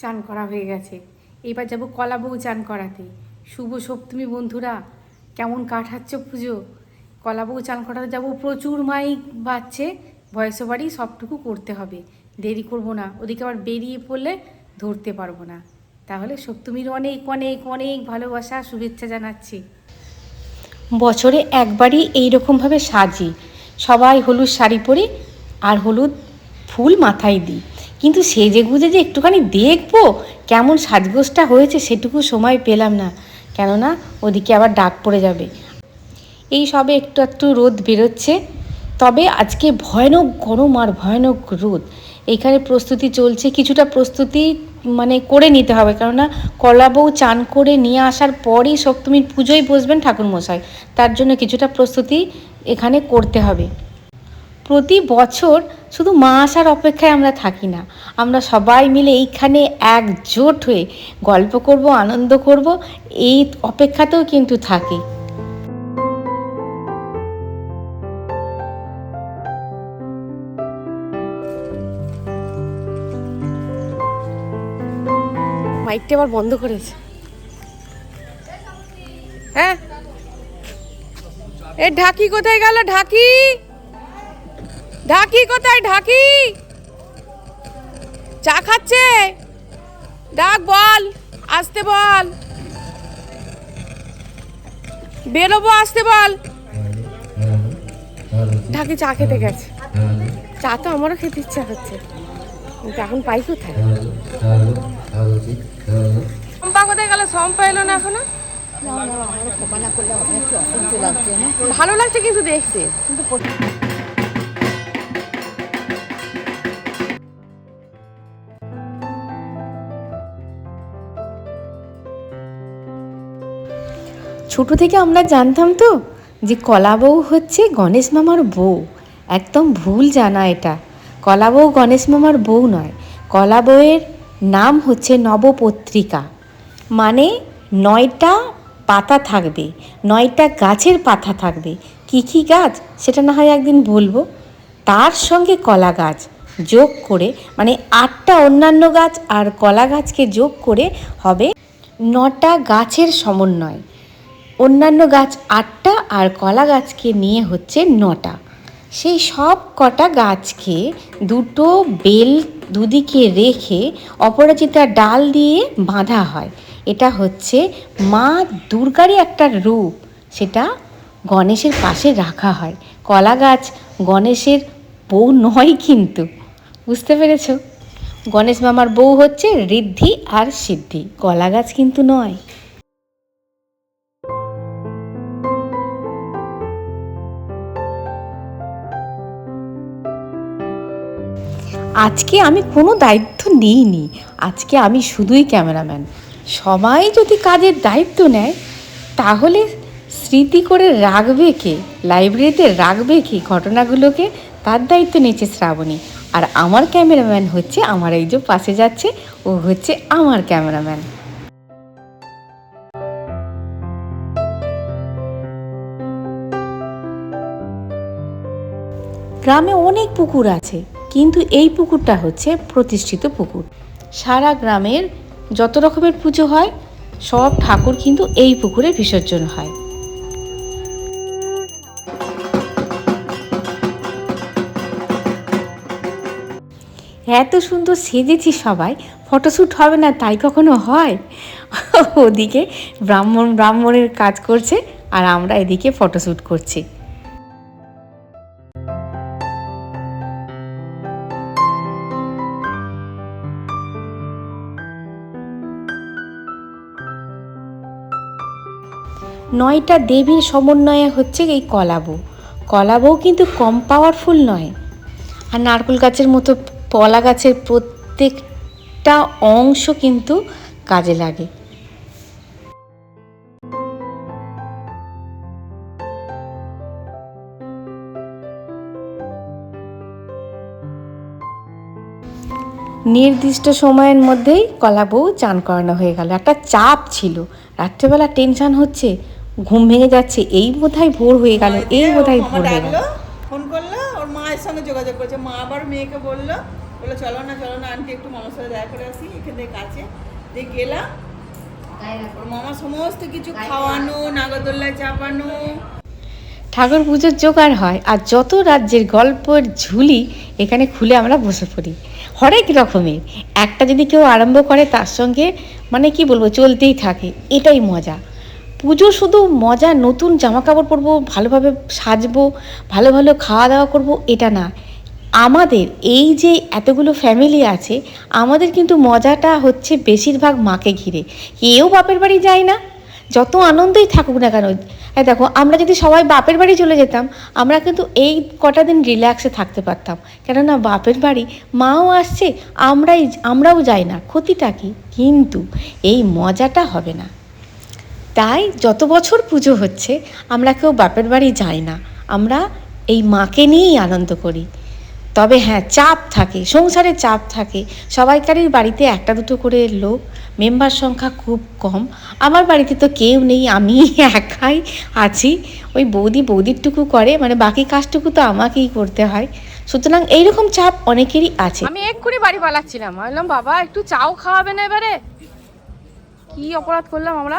চান করা হয়ে গেছে। এবার যাব কলা বউ চান করাতে। শুভ সপ্তমী বন্ধুরা, কেমন কাটাচ্ছ পুজো? কলা বউ চান করাতে যাব, প্রচুর মাইক বাজছে ভয়েস ওভারই সবটুকু করতে হবে। দেরি করব না, ওদিকে আবার বেরিয়ে পড়লে ধরতে পারব না। তাহলে সপ্তমীর অনেক অনেক অনেক ভালোবাসা, শুভেচ্ছা জানাচ্ছি। বছরে একবারই এইরকমভাবে সাজি। সবাই হলুদ শাড়ি পরি আর হলুদ ফুল মাথায় দিই। কিন্তু সেজে গুজে যে একটুখানি দেখব কেমন সাজগোজটা হয়েছে সেটুকু সময় পেলাম না। কেননা ওদিকে আবার ডাক পড়ে যাবে। এই সবে একটু একটু রোদ বেরোচ্ছে। তবে আজকে ভয়ানক গরম আর ভয়ানক রোদ। এইখানে প্রস্তুতি চলছে, কিছুটা প্রস্তুতি মানে করে নিতে হবে। কেননা কলা বউ চান করে নিয়ে আসার পরই সপ্তমীর পুজোয় বসবেন ঠাকুরমশাই। তার জন্য কিছুটা প্রস্তুতি এখানে করতে হবে। প্রতি বছর শুধু মা আসার অপেক্ষায় আমরা থাকি না। আমরা সবাই মিলে এইখানে একজোট হয়ে গল্প করব, আনন্দ করব, এই অপেক্ষাতেও কিন্তু থাকি। মাইকটা আবার বন্ধ করেছে। হ্যাঁ। এ ঢাকি কোথায় গেল? ঢাকি? ঢাকি কোথায়, ঢাকি? চা খাচ্ছে? ডাক বল, আসতে বল। বেরোবো, আসতে বল। ঢাকি চা খেতে গেছে। চা তো আমারও খেতে ইচ্ছা হচ্ছে। এখন পাই কোথায়? সম্পা কোথায় গেল? সম্পা এলো না এখনও? ভালো লাগছে কিন্তু দেখতে। কিন্তু ছোট থেকে আমরা জানতাম তো যে কলা বউ হচ্ছে গণেশ মামার বউ। একদম ভুল জানা এটা। কলা বউ গণেশ মামার বউ নয়, কলা বউয়ের নাম হচ্ছে নবপত্রিকা। মানে নয়টা পাতা থাকবে, নয়টা গাছের পাতা থাকবে। কী কী গাছ, সেটা না হয় একদিন বলব। তার সঙ্গে কলা গাছ যোগ করে মানে আটটা অন্যান্য গাছ আর কলা গাছকে যোগ করে হবে নটা গাছের সমন্বয়। অন্যান্য গাছ আটটা আর কলা গাছকে নিয়ে হচ্ছে নটা। সেই সব কটা গাছকে দুটো বেল দুদিকে রেখে অপরাজিতা ডাল দিয়ে বাঁধা হয়। এটা হচ্ছে মা দুর্গারই একটা রূপ। সেটা গণেশের পাশে রাখা হয়। কলা গাছ গণেশের বউ নয় কিন্তু। বুঝতে পেরেছ? গণেশ মামার বউ হচ্ছে ঋদ্ধি আর সিদ্ধি। কলা গাছ কিন্তু নয়। আজকে আমি কোনো দায়িত্ব নিইনি। আজকে আমি শুধুই ক্যামেরাম্যান। সবাই যদি কাজের দায়িত্ব নেয়, তাহলে স্মৃতি করে রাখবে কে? লাইব্রেরিতে রাখবে কি? ঘটনাগুলোকে তার দায়িত্ব নিয়েছে শ্রাবণী। আর আমার ক্যামেরাম্যান হচ্ছে আমার এই যে পাশে যাচ্ছে, ও হচ্ছে আমার ক্যামেরাম্যান। গ্রামে অনেক পুকুর আছে। কিন্তু এই পুকুরটা হচ্ছে প্রতিষ্ঠিত পুকুর। সারা গ্রামের যত রকমের পুজো হয়, সব ঠাকুর কিন্তু এই পুকুরে বিসর্জন হয়। এত সুন্দর সেজেছি সবাই ফটোশ্যুট হবে না তাই কখনো হয়? ওদিকে ব্রাহ্মণ, ব্রাহ্মণের কাজ করছে, আর আমরা এদিকে ফটোশ্যুট করছি। নয়টা দেবীর সমন্বয়ে হচ্ছে এই কলাবউ। কলাবউ কিন্তু কম পাওয়ারফুল নয়। আর নারকেল গাছের মতো পলা গাছের প্রত্যেকটা অংশ কিন্তু কাজে লাগে। নির্দিষ্ট সময়ের মধ্যেই কলা বউ চান করানো হয়ে গেল। একটা চাপ ছিল। রাত্রেবেলা টেনশন হচ্ছে। ঘুম ভেঙে যাচ্ছে এই বোধহয় ভোর হয়ে গেল এই বোধহয় ভোর হয়ে গেল। ফোন করল ওর মায়ের সঙ্গে যোগাযোগ করেছে। মা আবার মেয়েকে বলল বলে চলো না চলো না আন্টি একটু মামার সাথে দেখা করে আসি এখান থেকে কাছে। দিয়ে গেলাম। ওর মামা সমস্ত কিছু খাওয়ানো নাগরদোল্লায় চাপানো। ঠাকুর পুজোর জোগাড় হয় আর যত রাজ্যের গল্পের ঝুলি এখানে খুলে আমরা বসে পড়ি। হরেক রকমের। একটা যদি কেউ আরম্ভ করে তার সঙ্গে মানে কি বলব চলতেই থাকে। এটাই মজা। পুজো শুধু মজা নতুন জামা কাপড় পরবো, ভালোভাবে সাজবো, ভালো ভালো খাওয়া দাওয়া করব, এটা না। আমাদের এই যে এতগুলো ফ্যামিলি আছে, আমাদের কিন্তু মজাটা হচ্ছে বেশিরভাগ মাকে ঘিরে। কেউ বাপের বাড়ি যায় না। যত আনন্দই থাকুক না কেন দেখো, আমরা যদি সবাই বাপের বাড়ি চলে যেতাম, আমরা কিন্তু এই কটা দিন রিল্যাক্সে থাকতে পারতাম। কেননা বাপের বাড়ি, মাও আসছে, আমরাই, আমরাও যাই না। ক্ষতিটা কি? কিন্তু এই মজাটা হবে না। তাই যত বছর পুজো হচ্ছে, আমরা কেউ বাপের বাড়ি যাই না। আমরা এই মাকে নিয়েই আনন্দ করি। তবে হ্যাঁ চাপ থাকে, সংসারে চাপ থাকে। সবাইকারই বাড়িতে একটা দুটো করে লোক, মেম্বার সংখ্যা খুব কম। আমার বাড়িতে তো কেউ নেই, আমি একাই আছি। ওই বৌদি বৌদিরটুকু করে মানে বাকি কাজটুকু তো আমাকেই করতে হয়। সুতরাং এইরকম চাপ অনেকেরই আছে। আমি এক্ষুনি বাড়ি পালাচ্ছিলাম ভাবলাম বাবা, একটু চাও খাওয়াবে না এবারে? কি অপরাধ করলাম আমরা?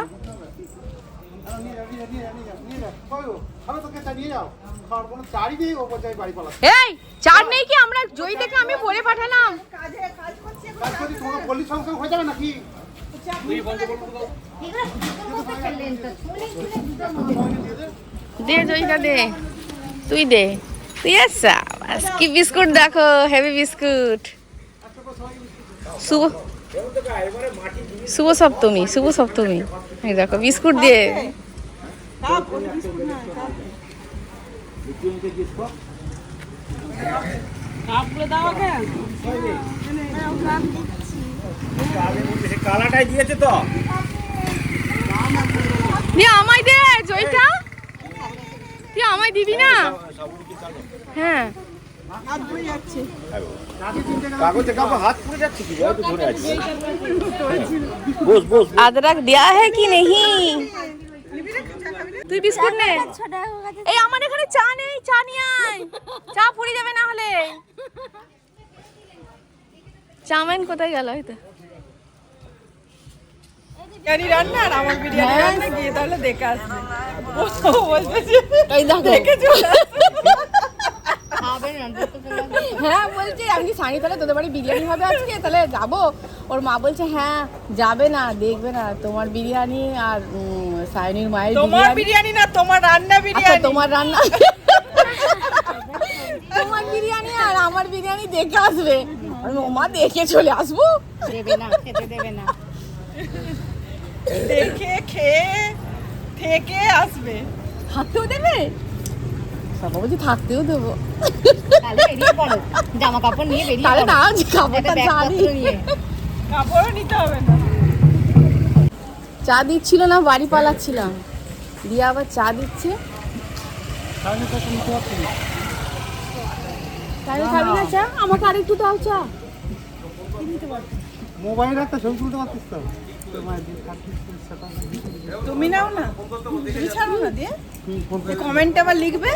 এই, চার নেই কি আমরা জয়ী থেকে আমি পরে পাঠালাম? দে জয়ীটা দে। তুই দে। তুই বাস কি বিস্কুট দেখো, হেভি বিস্কুট। শুভ শুভ সপ্তমী শুভ সপ্তমী। এই দেখো বিস্কুট দিয়ে। কালাটাই দিয়েছে তো আমায় দে জয়টা তুই আমায় দিবি না? হ্যাঁ। হাত ধুয়ে যাচ্ছে কাগজে কাগজ হাত পুড়ে যাচ্ছে কি তো ধরে আছে বস বস अदरक दिया है कि नहीं তুই বিস্কুট নে এই আমার এখানে চা নেই চা নিয়ে আয় চা পুড়ে যাবে না হলে চাউমিন কোথায় গেল হয়তো বিরিয়ানি রান্না আর আমার বিরিয়ানি রান্না গিয়ে তাহলে দেখে আসবে ও বলছে যে এই দেখো দেখে চলে হ্যাঁ বলছে আমি সানি তাহলে তোদের বাড়ি বিরিয়ানি হবে আজকে? তাহলে যাব। ওর মা বলছে হ্যাঁ যাবে না দেখবে না। তোমার বিরিয়ানি আর সায়নীর মায়ের তোমার বিরিয়ানি না তোমার রান্না আচ্ছা বিরিয়ানি। তোমার রান্না তোমার বিরিয়ানি আর আমার বিরিয়ানি দেখে আসবে। আমি ওমা দেখে চলে আসব? দেবে না খেতে দেবে না। দেখে খেয়ে থেকে আসবে। থাকতেও দেবে? সবাই বলছি থাকতেও দেবো জামা কাপড় নিয়ে বেরিয়ে তাহলে না তা জানি কাপড়ও নিতে হবে না চা দিচ্ছিল না বাড়ি পালাচ্ছিলাম দিয়ে আবার চা দিচ্ছে তাহলে খাবি না চা আমাকে আরেকটু দাও চা মোবাইল একটা ছবি তুলতে পারতিস তো তুমি নাও না। তুমি ছাড়ো না দিয়ে? কমেন্ট আবার লিখবে?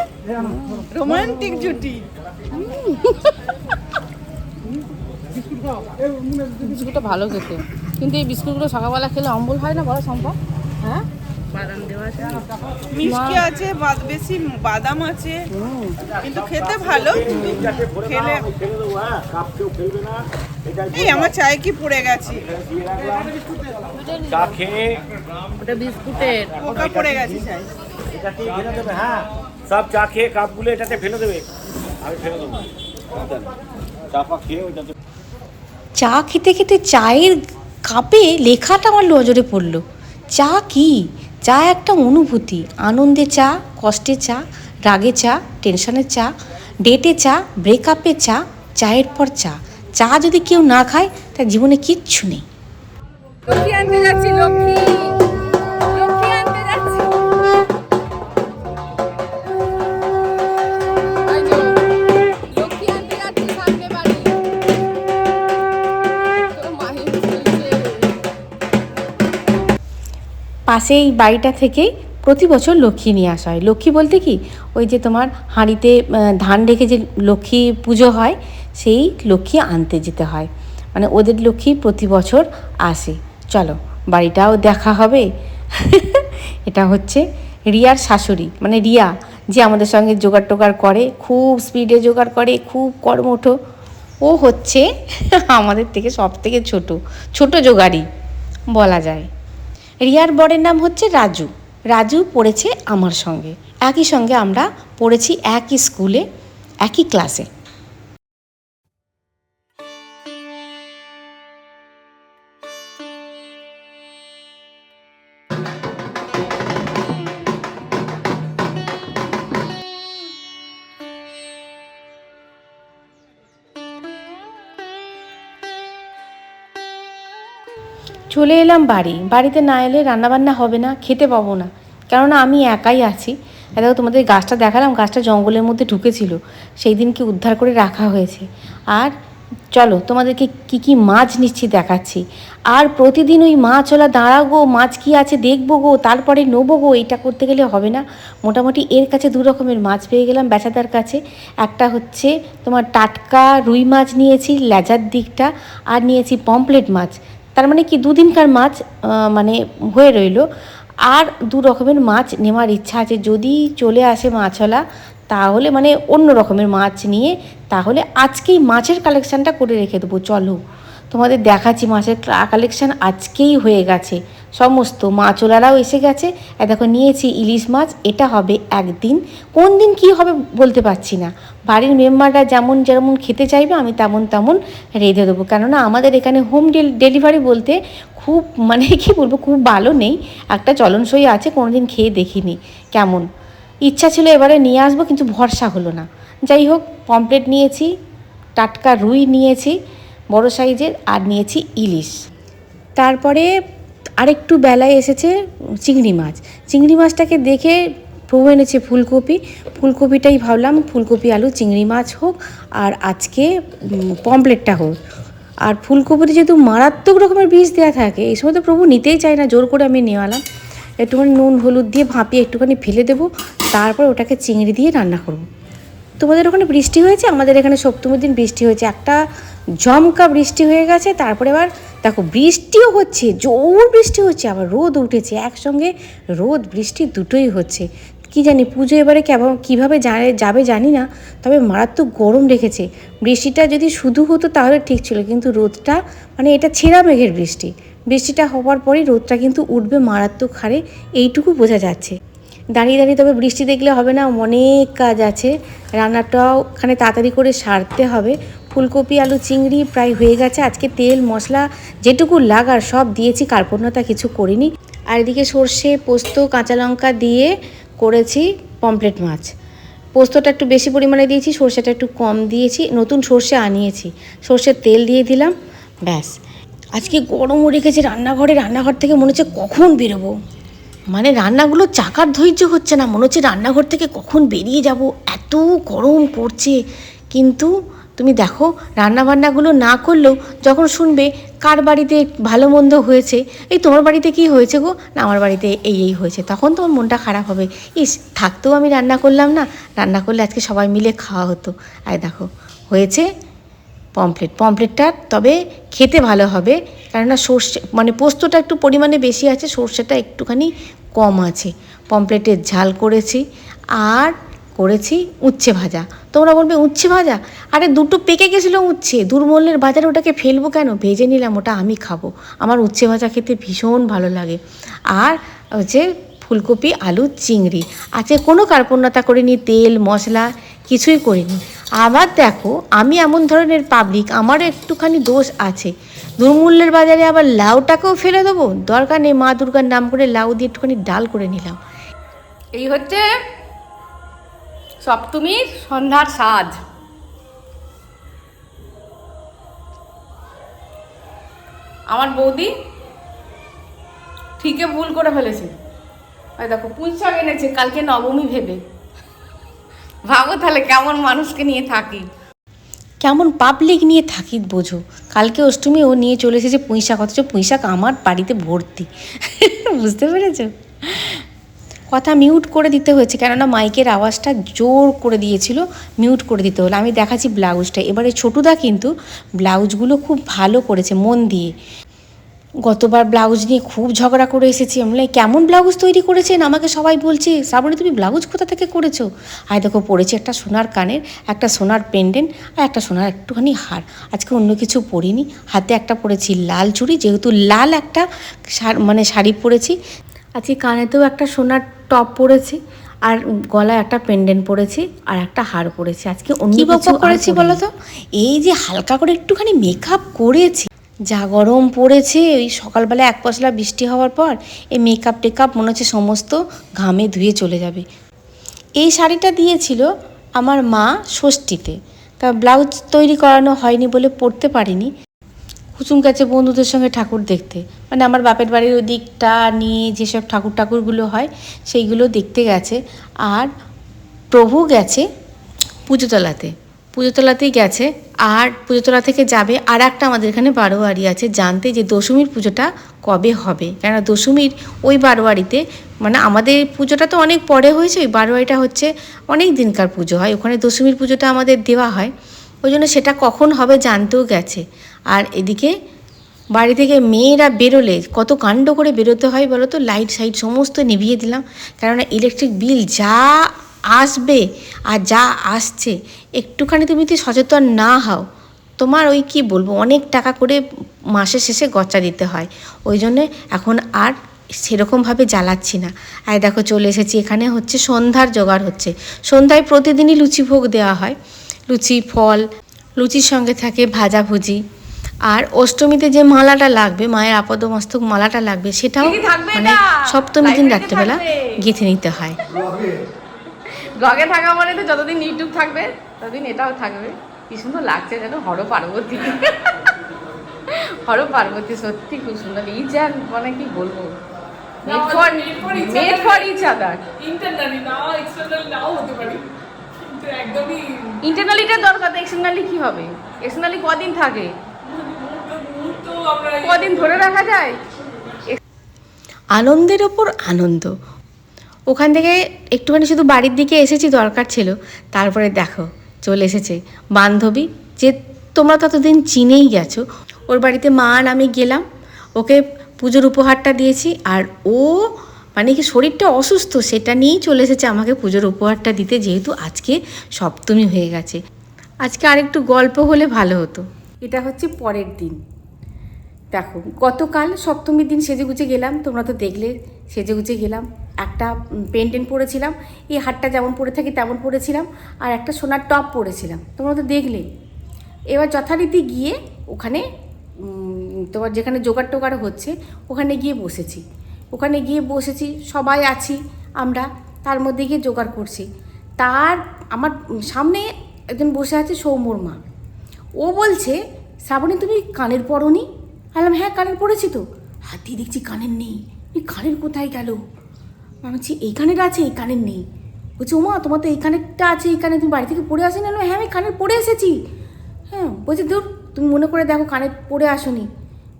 রোমান্টিক জুটি। বিস্কুটটা ভালো খেতে। কিন্তু এই বিস্কুটগুলো সকালবেলা খেলে অম্বল হয় না বড় সম্ভব হ্যাঁ? বাদাম দেওয়া আছে। মিষ্টি আছে বাদ- বেশি বাদাম আছে। কিন্তু খেতে ভালো কিন্তু খেলে এই আমার চায়ে কি পড়ে গেছে? চা খেয়ে ওটা বিস্কুটের। পোকা পড়ে গেছে ফেলে দেবে হ্যাঁ। সব চা খেয়ে কাপগুলো এটাতে ফেলে দেবে। আমি ফেলে দেবো। চা ফা খেয়ে ওইটাতে চা খেতে খেতে চায়ের কাপে লেখাটা আমার নজরে পড়ল। চা কি? চা একটা অনুভূতি। আনন্দে চা, কষ্টে চা, রাগে চা টেনশনের চা, ডেটে চা, ব্রেকআপে চা, চায়ের পর চা। চা যদি কেউ না খায়, তার জীবনে কিচ্ছু নেই। লক্ষ্মী আনতে যাচ্ছি, লক্ষ্মী। পাশেই বাড়িটা থেকেই প্রতি বছর লক্ষ্মী নিয়ে আসা হয়। লক্ষ্মী বলতে কি? ওই যে তোমার হাঁড়িতে ধান রেখে যে লক্ষ্মী পুজো হয়, সেই লক্ষ্মী আনতে যেতে হয়। মানে ওদের লক্ষ্মী প্রতি বছর আসে। চলো, বাড়িটাও দেখা হবে। এটা হচ্ছে রিয়ার শাশুড়ি মানে রিয়া, যে আমাদের সঙ্গে জোগাড় টোগাড় করে, খুব স্পিডে জোগাড় করে, খুব কর্মঠ। ও হচ্ছে আমাদের থেকে সব থেকে ছোট ছোট জোগাড়ি বলা যায়। রিয়ার বরের নাম হচ্ছে রাজু। রাজু পড়েছে আমার সঙ্গে। একই সঙ্গে আমরা পড়েছি একই স্কুলে, একই ক্লাসে। চলে এলাম বাড়ি। বাড়িতে না এলে রান্নাবান্না হবে না, খেতে পাবো না। কেননা আমি একাই আছি। দেখো তোমাদের গাছটা দেখালাম, গাছটা জঙ্গলের মধ্যে ঢুকেছিল। সেই দিনকে উদ্ধার করে রাখা হয়েছে। আর চলো, তোমাদেরকে কি কি মাছ নিচ্ছি দেখাচ্ছি। আর প্রতিদিন ওই মাছওয়ালা দাঁড়াবো মাছ কি আছে দেখব গো, তারপরে নেব গো এটা করতে গেলে হবে না। মোটামুটি এর কাছে দু রকমের মাছ পেয়ে গেলাম বেচাদার কাছে। একটা হচ্ছে তোমার টাটকা রুই মাছ নিয়েছি লেজার দিকটা, আর নিয়েছি পমপ্লেট মাছ। তার মানে কি দুদিনকার মাছ মানে হয়ে রইল। আর দু রকমের মাছ নেওয়ার ইচ্ছা আছে। যদি চলে আসে মাছওয়ালা, তাহলে মানে অন্য রকমের মাছ নিয়ে, তাহলে আজকেই মাছের কালেকশানটা করে রেখে দেবো। চলো তোমাদের দেখাচ্ছি মাছের কালেকশান আজকেই হয়ে গেছে। সমস্ত মাছওয়ালারাও এসে গেছে। আর দেখো, নিয়েছি ইলিশ মাছ, এটা হবে একদিন। কোন দিন কি হবে বলতে পারছি না। বাড়ির মেম্বাররা যেমন যেমন খেতে চাইবে, আমি তেমন তেমন রেঁধে দেবো। কেননা আমাদের এখানে হোম ডেলিভারি বলতে খুব মানে কি বলব, খুব ভালো নেই। একটা চলনসই আছে কোনো দিন খেয়ে দেখিনি। কেমন? ইচ্ছা ছিল এবারে নিয়ে আসব, কিন্তু ভরসা হলো না। যাই হোক পমপ্লেট নিয়েছি, টাটকা রুই নিয়েছি, বড় সাইজের, আর নিয়েছি ইলিশ। তারপরে আরেকটু বেলায় এসেছে চিংড়ি মাছ। চিংড়ি মাছটাকে দেখে প্রভু এনেছে ফুলকপি। ফুলকপিটাই ভাবলাম ফুলকপি, আলু, চিংড়ি মাছ হোক আর আজকে পমপ্লেটটা হোক। আর ফুলকপিতে যেহেতু মারাত্মক রকমের বীজ দেওয়া থাকে, এই সময় তো প্রভু নিতেই চায় না, জোর করে আমি নেওয়ালাম একটুখানি নুন, হলুদ দিয়ে ভাপিয়ে একটুখানি ফেলে দেবো, তারপর ওটাকে চিংড়ি দিয়ে রান্না করব। তোমাদের ওখানে বৃষ্টি হয়েছে? আমাদের এখানে সপ্তমীর দিন বৃষ্টি হয়েছে। একটা জমকা বৃষ্টি হয়ে গেছে, তারপরে আবার দেখো বৃষ্টিও হচ্ছে, জোর বৃষ্টি হচ্ছে, আবার রোদ উঠেছে। একসঙ্গে রোদ, বৃষ্টি দুটোই হচ্ছে। কি জানি, পুজো এবারে কেমন, কীভাবে যাবে জানি না, তবে মারাত্মক গরম রেখেছে। বৃষ্টিটা যদি শুধু হতো তাহলে ঠিক ছিল, কিন্তু রোদটা মানে এটা ছেঁড়া মেঘের বৃষ্টি। বৃষ্টিটা হওয়ার পরেই রোদটা কিন্তু উঠবে মারাত্মক হারে, এইটুকু বোঝা যাচ্ছে। দাঁড়িয়ে দাঁড়িয়ে তবে বৃষ্টি দেখলে হবে না, অনেক কাজ আছে। রান্নাটাও ওখানে তাড়াতাড়ি করে সারতে হবে। ফুলকপি, আলু, চিংড়ি প্রায় হয়ে গেছে। আজকে তেল, মশলা যেটুকু লাগার সব দিয়েছি, কার্পণ্যতা কিছু করিনি। আর এদিকে সর্ষে, পোস্ত, কাঁচা লঙ্কা দিয়ে করেছি পমপ্লেট মাছ। পোস্তটা একটু বেশি পরিমাণে দিয়েছি, সর্ষেটা একটু কম দিয়েছি, নতুন সর্ষে আনিয়েছি। সর্ষের তেল দিয়ে দিলাম, ব্যাস। আজকে গরমও রেখেছে রান্নাঘরে, রান্নাঘর থেকে মনে হচ্ছে কখন বেরোবো। মানে রান্নাগুলো চাকার ধৈর্য হচ্ছে না। মনে হচ্ছে রান্নাঘর থেকে কখন বেরিয়ে যাব। এত গরম পড়ছে। কিন্তু তুমি দেখো, রান্নাবান্নাগুলো না করলেও যখন শুনবে কার বাড়িতে ভালো মন্দ হয়েছে, এই তোমার বাড়িতে কি হয়েছে গো? না, আমার বাড়িতে এই এই হয়েছে। তখন তোমার মনটা খারাপ হবে। ইস, থাকতেও আমি রান্না করলাম না। রান্না করলে আজকে সবাই মিলে খাওয়া হতো। আর দেখো, হয়েছে পমপ্লেট পমপ্লেটটা তবে খেতে ভালো হবে। কেননা সর্ষে মানে পোস্তটা একটু পরিমাণে বেশি আছে, সর্ষেটা একটুখানি কম আছে। পমপ্লেটের ঝাল করেছি আর করেছি উচ্ছে ভাজা। তোমরা বলবে, উচ্ছে ভাজা? আরে দুটো পেকে গেছিল উচ্ছে। দুর্মূল্যের বাজারে ওটাকে ফেলব কেন? ভেজে নিলাম, ওটা আমি খাব। আমার উচ্ছে ভাজা খেতে ভীষণ ভালো লাগে। আর হচ্ছে ফুলকপি, আলু, চিংড়ি। আজকে কোনো কার্পণ্যতা করিনি, তেল, মশলা, কিছুই করিনি। আবার দেখো, আমি এমন ধরনের পাবলিক আমারও একটুখানি দোষ আছে। দুর্মূল্যের বাজারে আবার লাউটাকেও ফেলে দেবো? দরকার নেই মা দুর্গার নাম করে লাউ দিয়ে একটুখানি ডাল করে নিলাম। এই হচ্ছে সপ্তমীর সন্ধ্যার সাজ আমার বৌদি ঠিকই ভুল করে ফেলেছে। দেখো পুঁই এনেছে, কালকে নবমী ভেবে। ভাবো তাহলে কেমন মানুষকে নিয়ে থাকি। কেমন পাবলিক নিয়ে থাকি বোঝো। কালকে অষ্টমী ও নিয়ে চলে এসেছে পুঁইশাক, অথচ পুঁইশাক আমার বাড়িতে ভর্তি। বুঝতে পেরেছ? কথা মিউট করে দিতে হয়েছে, কেননা মাইকের আওয়াজটা জোর করে দিয়েছিল মিউট করে দিতে হলো। আমি দেখাচ্ছি ব্লাউজটা এবারে ছোটুদা কিন্তু ব্লাউজগুলো খুব ভালো করেছে, মন দিয়ে। গতবার ব্লাউজ নিয়ে খুব ঝগড়া করে এসেছি। আমি কেমন ব্লাউজ তৈরি করেছেন? আমাকে সবাই বলছে শ্রাবণী তুমি ব্লাউজ কোথা থেকে করেছ? আর দেখো পরেছি একটা সোনার কানের একটা সোনার পেন্ডেন্ট আর একটা সোনার একটুখানি হার। আজকে অন্য কিছু পরিনি। হাতে একটা পরেছি লাল চুড়ি যেহেতু লাল একটা মানে শাড়ি পরেছি। আজকে কানেতেও একটা সোনার টপ পরেছি আর গলায় একটা পেন্ডেন্ট পরেছি আর একটা হার পরেছি। আজকে অন্য কিছু করেছি। বলো তো? এই যে হালকা করে একটুখানি মেকআপ করেছি। যা গরম পড়েছে ওই সকালবেলা এক পশলা বৃষ্টি হওয়ার পর এই মেকআপ টেকআপ মনে হচ্ছে সমস্ত ঘামে ধুয়ে চলে যাবে। এই শাড়িটা দিয়েছিল আমার মা ষষ্ঠীতে। তা ব্লাউজ তৈরি করানো হয়নি বলে পরতে পারিনি। কুসুম গেছে বন্ধুদের সঙ্গে ঠাকুর দেখতে। মানে আমার বাপের বাড়ির ওই দিকটা নিয়ে যেসব ঠাকুর ঠাকুরগুলো হয়, সেইগুলো দেখতে গেছে। আর প্রভু গেছে পুজোতলাতে। পুজোতলাতেই গেছে। আর পুজোতলা থেকে যাবে আর একটা আমাদের এখানে বারোয়ারি আছে। জানতে যে দশমীর পুজোটা কবে হবে। কেননা দশমীর ওই বারোয়ারিতে মানে আমাদের পুজোটা তো অনেক পরে হয়েছে, ওই বারোয়ারিটা হচ্ছে অনেক দিনকার পুজো হয়। ওখানে দশমীর পুজোটা আমাদের দেওয়া হয়। ওই জন্য সেটা কখন হবে জানতেও গেছে। আর এদিকে বাড়ি থেকে মেয়েরা বেরোলে কত কাণ্ড করে বেরোতে হয় বলো তো? লাইট সাইট সমস্ত নিভিয়ে দিলাম। কেননা ইলেকট্রিক বিল যা আসবে আর যা আসছে একটুখানি তুমি যদি সচেতন না হও তোমার ওই কি বলব অনেক টাকা করে মাসের শেষে গচ্চা দিতে হয়। ওই জন্যে এখন আর সেরকমভাবে জ্বালাচ্ছি না। আর দেখো চলে এসেছি। এখানে হচ্ছে সন্ধ্যার জোগাড় হচ্ছে। সন্ধ্যায় প্রতিদিনই লুচি ভোগ দেওয়া হয়। লুচি ফল লুচির সঙ্গে থাকে ভাজাভুজি আর অষ্টমীতে যে মালাটা লাগবে মায়ের আপদমস্তক মালাটা লাগবে সেটাও মানে সপ্তমী দিন রাত্রেবেলা গেঁথে নিতে হয়। ব্লগে থাকা মানে তো যতদিন ইউটিউব থাকবে ততদিন এটাও থাকবে। কি সুন্দর লাগছে যেন হর পার্বতী। হর পার্বতী সত্যি খুব সুন্দর। এই যেন মানে কি বলব? Made for made for each other internally না এক্সটার্নাল নাও হতে পারে। একদমই ইন্টারনালিটা দরকার এক্সটার্নালি কি হবে? এক্সটার্নালি কদিন থাকে? কদিন ধরে রাখা যায়? আনন্দের ওপর আনন্দ। ওখান থেকে একটুখানি শুধু বাড়ির দিকে এসেছি দরকার ছিল। তারপরে দেখো, চলে এসেছে। বান্ধবী, যে তোমরা ততদিন চিনেই গেছো। ওর বাড়িতে মা আর আমি গেলাম। ওকে পুজোর উপহারটা দিয়েছি আর ও মানে কি শরীরটা অসুস্থ, সেটা নিয়েই চলে এসেছে আমাকে পুজোর উপহারটা দিতে, যেহেতু আজকে সপ্তমী হয়ে গেছে। আজকে আরেকটু গল্প হলে ভালো হতো। এটা হচ্ছে পরের দিন। দেখো, গতকাল সপ্তমীর দিন সেজেগুজে গেলাম, তোমরা তো দেখলে সেজেগুজে গেলাম। একটা পেন্টেন পরেছিলাম, এই হারটা যেমন পরে থাকি তেমন পরেছিলাম, আর একটা সোনার টপ পরেছিলাম। তোমরা তো দেখলে। এবার যথারীতি গিয়ে ওখানে তোমার যেখানে জোগাড় টোগাড় হচ্ছে, ওখানে গিয়ে বসেছি। ওখানে গিয়ে বসেছি, সবাই আছি আমরা, তার মধ্যে গিয়ে জোগাড় করছি। তার, আমার সামনে একজন বসে আছে সৌম্যর মা। ও বলছে, শ্রাবণী, তুমি কানের পরনি? বললাম হ্যাঁ কানের পরেছি তো। হাতি দেখছি কানের নেই। কানের কোথায় গেল? আমি বলছি এই আছে, এই কানের নেই। বলছি, ওমা, তোমার তো এই কানেরটা আছে, এই কানে তুমি বাড়ি থেকে পড়ে আসেনি? না হ্যাঁ আমি কানের পড়ে এসেছি। হ্যাঁ বলছি দূর তুমি মনে করে দেখো কানের পরে আসনি।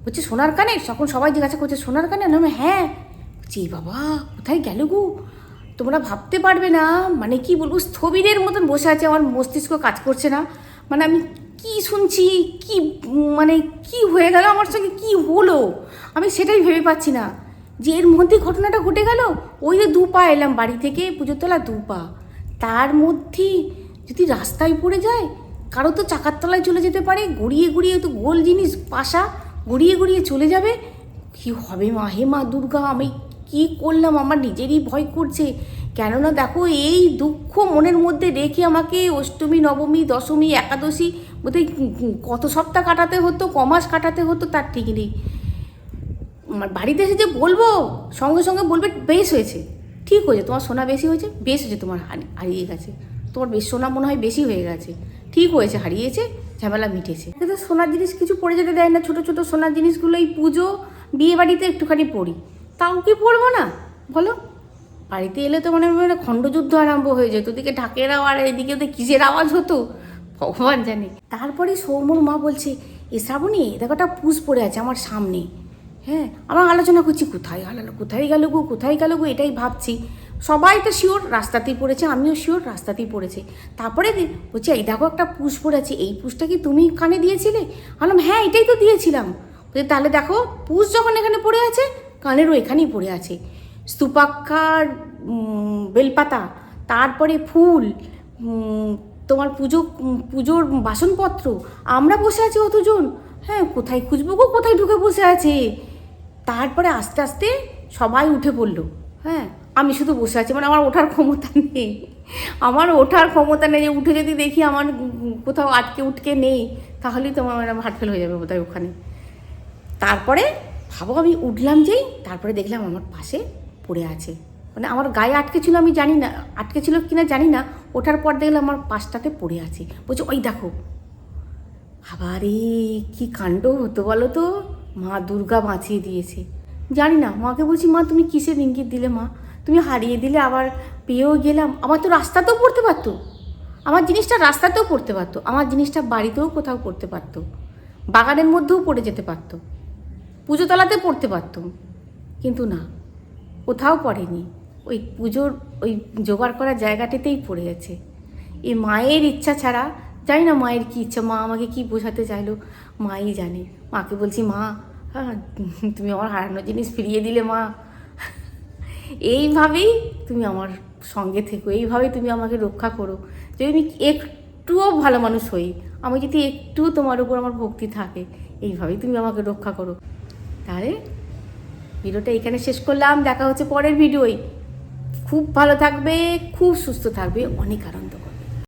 বলছি, সোনার কানের? তখন সবাই জিজ্ঞাসা করছে, সোনার কানে না হ্যাঁ। বলছি, "এ বাবা, কোথায় গেল গো? তোমরা ভাবতে পারবে না। মানে কি বলব, স্থবিরের মতন বসে আছে, আমার মস্তিষ্ক কাজ করছে না। মানে আমি কি শুনছি, কি মানে কি হয়ে গেল, আমার সঙ্গে কি হলো? আমি সেটাই ভেবে পাচ্ছি না। যে এর মধ্যে ঘটনাটা ঘটে গেল, ওই যে দু পা এলাম বাড়ি থেকে পুজোর তলা দু পা। তার মধ্যে যদি রাস্তায় পড়ে যায়, কারও তো চাকার তলায় চলে যেতে পারে, গড়িয়ে গড়িয়ে তো গোল জিনিস, পাশা গড়িয়ে গড়িয়ে চলে যাবে। কি হবে মা হে মা দুর্গা, আমি কি করলাম? আমার নিজেরই ভয় করছে। কেননা দেখো, এই দুঃখ মনের মধ্যে রেখে আমাকে অষ্টমী, নবমী, দশমী, একাদশী, বোধহয় কত সপ্তাহ কাটাতে হতো কমাস কাটাতে হতো, তার ঠিক নেই। বাড়িতে এসে যে বলব, সঙ্গে সঙ্গে বলবে, বেশ হয়েছে। ঠিক হয়েছে, তোমার সোনা বেশি হয়েছে, বেশ হয়েছে তোমার হারিয়ে গেছে। তোমার বেশ সোনা মনে হয় বেশি হয়ে গেছে। ঠিক হয়েছে, হারিয়েছে, ঝামেলা মিটেছে। কিন্তু সোনার জিনিস কিছু পড়ে যেতে দেয় না, ছোটো ছোটো সোনার জিনিসগুলো এই পুজো, বিয়ে বাড়িতে একটুখানি পড়ি। তাও কি পড়ব না? বলো। বাড়িতে এলে তো মানে মানে খণ্ডযুদ্ধ আরম্ভ হয়ে যেত, ওদিকে ঢাকের আওয়াজ আর এদিকে ওদের কিসের আওয়াজ হতো? ভগবান জানে। তারপরে সৌমর মা বলছে, এ শ্রাবণী, দেখো একটা পুষ পড়ে আছে আমার সামনে। হ্যাঁ আমরা আলোচনা করছি, কোথায় হারালো কোথায় গেল গো, কোথায় গেল গো, এটাই ভাবছি। সবাই তো শিওর রাস্তাতেই পড়েছে, আমিও শিওর রাস্তাতেই পড়েছে। তারপরে বলছি, এই দেখো একটা পুষ পড়েছে এই পুষটা কি তুমি কানে দিয়েছিলে? বললাম হ্যাঁ এটাই তো দিয়েছিলাম। বলছে, তাহলে দেখো, পুষ যখন এখানে পড়ে আছে, কানেরও এখানেই পড়ে আছে। স্তূপাক্ষার বেলপাতা, তারপরে ফুল তোমার পুজো পুজোর বাসনপত্র, আমরা বসে আছি অতজন। হ্যাঁ কোথায় খুঁজবো গো, কোথায় ঢুকে বসে আছে? তারপরে আস্তে আস্তে সবাই উঠে পড়ল। হ্যাঁ আমি শুধু বসে আছি মানে আমার ওঠার ক্ষমতা নেই। আমার ওঠার ক্ষমতা নেই যে উঠে যদি দেখি আমার কোথাও আটকে উঠকে নেই, তাহলেই তো আমার হার্ট ফেল হয়ে যাবে বোধহয় ওখানে। তারপরে ভাবো আমি উঠলাম যেই, তারপরে দেখলাম আমার পাশে পড়ে আছে। মানে আমার গায়ে আটকে ছিল আমি জানি না, আটকে ছিল কিনা জানি না, ওঠার পর দেখলাম আমার পাশটাতে পড়ে আছে। বলছে, ওই দেখো। আবারে কি কাণ্ড হতো বলো তো? মা দুর্গা বাঁচিয়ে দিয়েছে। জানি না, মাকে বলছি, মা, তুমি কিসের ইঙ্গিত দিলে মা? তুমি হারিয়ে দিলে আবার পেয়েও গেলাম। আমার তো রাস্তাতেও পড়তে পারতো। আমার জিনিসটা রাস্তাতেও পড়তে পারতো। আমার জিনিসটা বাড়িতেও কোথাও পড়তে পারতো। বাগানের মধ্যেও পড়ে যেতে পারতো। পুজোতলাতে পড়তে পারতাম কিন্তু না, কোথাও পড়েনি। ওই পুজোর, ওই জোগাড় করা জায়গাটাতেই পড়ে গেছে এই মায়ের ইচ্ছা ছাড়া জানি না মায়ের কী ইচ্ছা, মা আমাকে কি বোঝাতে চাইলো, মাই জানে। মাকে বলছি, মা হ্যাঁ তুমি আমার হারানো জিনিস ফিরিয়ে দিলে, মা। এইভাবেই তুমি আমার সঙ্গে থেকো, এইভাবেই তুমি আমাকে রক্ষা করো। যদি আমি একটুও ভালো মানুষ হই, আমি যদি একটুও তোমার উপর আমার ভক্তি থাকে, এইভাবেই তুমি আমাকে রক্ষা করো। তাহলে ভিডিওটা এখানে শেষ করলাম, দেখা হচ্ছে পরের ভিডিওই খুব ভালো থাকবে, খুব সুস্থ থাকবে, অনেক আনন্দ।